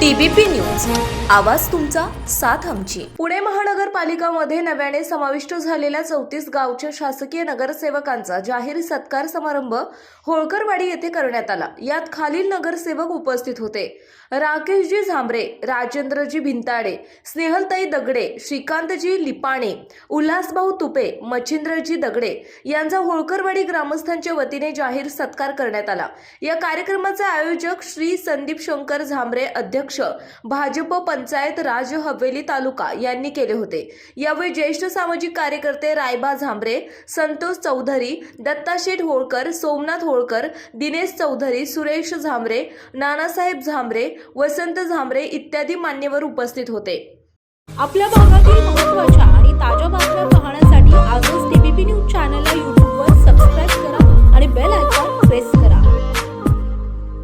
TBP news. आवाज तुमचा साथ आमची. पुणे महानगरपालिकामध्ये नव्याने समाविष्ट झालेल्या चौतीस गावच्या शासकीय नगरसेवकांचा जाहीर सत्कार समारंभ होळकरवाडी येथे करण्यात आला. यात खालील नगरसेवक उपस्थित होते. राकेशजी झांबरे राजेंद्रजी भिंताडे स्नेहलताई दगडे श्रीकांतजी लिपाणे उल्हासभाऊ तुपे मच्छिंद्रजी दगडे यांचा होळकरवाडी ग्रामस्थांच्या वतीने जाहीर सत्कार करण्यात आला. या कार्यक्रमाचे आयोजक श्री संदीप शंकर झांबरे अध्यक्ष भाजप पंचायत राज हवेली तालुका यांनी केले होते. यावेळी ज्येष्ठ सामाजिक कार्यकर्ते रायबा झांबरे संतोष चौधरी दत्ताशेठ होळकर सोमनाथ होळकर दिनेश चौधरी सुरेश झांबरे नानासाहेब झांबरे वसंत झांबरे इत्यादी मान्यवर उपस्थित होते. आपल्या भागातील